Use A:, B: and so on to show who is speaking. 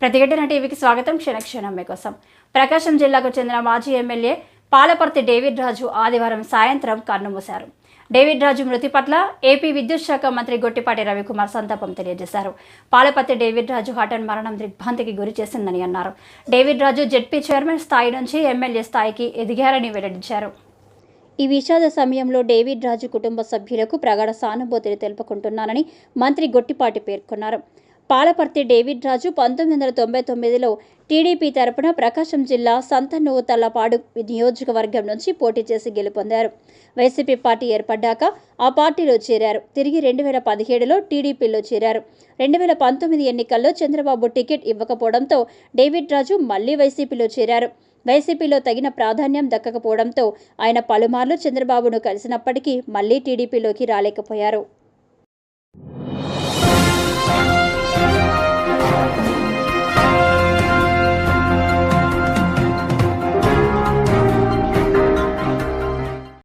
A: ప్రతిఘటన టీవీకి స్వాగతం క్షణక్షణం మీకోసం. ప్రకాశం జిల్లాకు చెందిన మాజీ ఎమ్మెల్యే పాలపర్తి డేవిడ్ రాజు ఆదివారం సాయంత్రం కన్నుమూశారు డేవిడ్ రాజు మృతి పట్ల ఏపీ విద్యుత్ శాఖ మంత్రి గొట్టిపాటి రవికుమార్ సంతాపం తెలియజేశారు. పాలపర్తి డేవిడ్ రాజు హఠన్ మరణం దిగ్భ్రాంతికి గురి చేసిందని అన్నారు. డేవిడ్ రాజు జెడ్పీ చైర్మన్ స్థాయి నుంచి ఎమ్మెల్యే స్థాయికి ఎదిగారని వెల్లడించారు. ఈ విషాద సమయంలో డేవిడ్ రాజు కుటుంబ సభ్యులకు ప్రగాఢ సానుభూతిని తెలుపుకుంటున్నానని మంత్రి గొట్టిపాటి పేర్కొన్నారు. పాలపర్తి డేవిడ్ రాజు పంతొమ్మిది వందల తొంభై తొమ్మిదిలో టీడీపీ తరపున ప్రకాశం జిల్లా సంతనూవు తల్లపాడు నియోజకవర్గం నుంచి పోటీ చేసి గెలుపొందారు. వైసీపీ పార్టీ ఏర్పడ్డాక ఆ పార్టీలో చేరారు. తిరిగి రెండు వేల పదిహేడులో టీడీపీలో చేరారు. రెండు వేల పంతొమ్మిది ఎన్నికల్లో చంద్రబాబు టికెట్ ఇవ్వకపోవడంతో డేవిడ్ రాజు మళ్ళీ వైసీపీలో చేరారు. వైసీపీలో తగిన ప్రాధాన్యం దక్కకపోవడంతో ఆయన పలుమార్లు చంద్రబాబును కలిసినప్పటికీ మళ్ళీ టీడీపీలోకి రాలేకపోయారు.